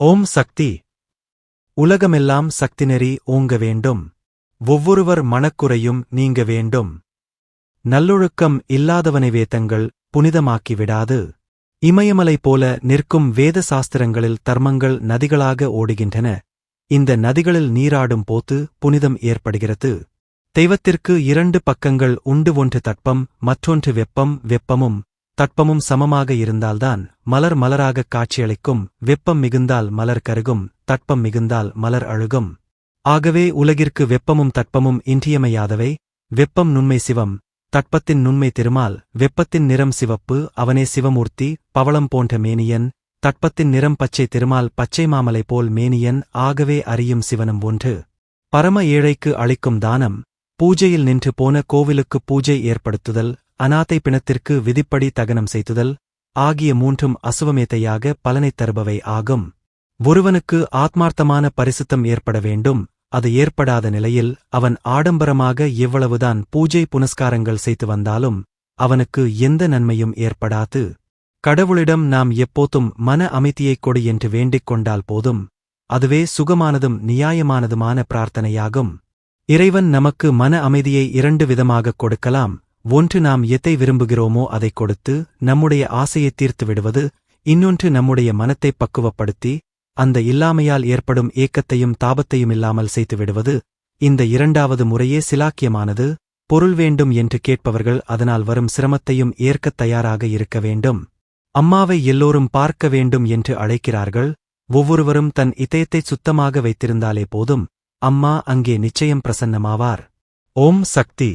ஓம் சக்தி. உலகமெல்லாம் சக்திநெறி ஓங்க வேண்டும். ஒவ்வொருவர் மனக்குறையும் நீங்க வேண்டும். நல்லொழுக்கம் இல்லாதவனை வேதங்கள் புனிதமாக்கி விடாது. இமயமலை போல நிற்கும் வேத சாஸ்திரங்களில் தர்மங்கள் நதிகளாக ஓடுகின்றன. இந்த நதிகளில் நீராடும் போது புனிதம் ஏற்படுகிறது. தெய்வத்திற்கு இரண்டு பக்கங்கள் உண்டு ஒன்று தட்பம் மற்றொன்று வெப்பம் வெப்பமும் தட்பமும் சமமாக இருந்தால்தான் மலர் மலராகக் காட்சியளிக்கும் வெப்பம் மிகுந்தால் மலர் கருகும் தட்பம் மிகுந்தால் மலர் அழுகும். ஆகவே உலகிற்கு வெப்பமும் தட்பமும் இன்றியமையாதவை. வெப்பம் நுண்மை சிவம் தட்பத்தின் நுண்மை திருமால் வெப்பத்தின் நிறம் சிவப்பு அவனே சிவமூர்த்தி பவளம் போன்ற மேனியன் தட்பத்தின் நிறம் பச்சை திருமால் பச்சை மாமலை போல் மேனியன் ஆகவே அறியும் சிவனும் ஒன்று. பரம ஏழைக்கு அளிக்கும் தானம் பூஜையில் நின்று போன கோவிலுக்கு பூஜை ஏற்படுத்துதல். அநாத்தை பிணத்திற்கு விதிப்படி தகனம் செய்துதல் ஆகிய மூன்றும் அசுவமேத்தையாக பலனைத் தருபவை ஆகும். ஒருவனுக்கு ஆத்மார்த்தமான பரிசுத்தம் ஏற்பட வேண்டும் அது ஏற்படாத நிலையில் அவன் ஆடம்பரமாக எவ்வளவுதான் பூஜை புனஸ்காரங்கள் செய்து வந்தாலும் அவனுக்கு எந்த நன்மையும் ஏற்படாது. கடவுளிடம் நாம் எப்போதும் மன அமைதியைக் கொடு என்று வேண்டிக் கொண்டால் போதும் அதுவே சுகமானதும் நியாயமானதுமான பிரார்த்தனையாகும். இறைவன் நமக்கு மன அமைதியை இரண்டு விதமாகக் கொடுக்கலாம். ஒன்று நாம் எதை விரும்புகிறோமோ அதைக் கொடுத்து நம்முடைய ஆசையைத் தீர்த்து விடுவது இன்னொன்று நம்முடைய மனத்தை பக்குவப்படுத்தி அந்த இல்லாமையால் ஏற்படும் ஏக்கத்தையும் தாபத்தையும் இல்லாமல் செய்து விடுவது. இந்த இரண்டாவது முறையே சிலாக்கியமானது. பொருள் வேண்டும் என்று கேட்பவர்கள் அதனால் வரும் சிரமத்தையும் ஏற்கத் தயாராக இருக்க வேண்டும். அம்மாவை எல்லோரும் பார்க்க வேண்டும் என்று அழைக்கிறார்கள். ஒவ்வொருவரும் தன் இதயத்தை சுத்தமாக வைத்திருந்தாலே போதும். அம்மா அங்கே நிச்சயம் பிரசன்னமாவார். ஓம் சக்தி.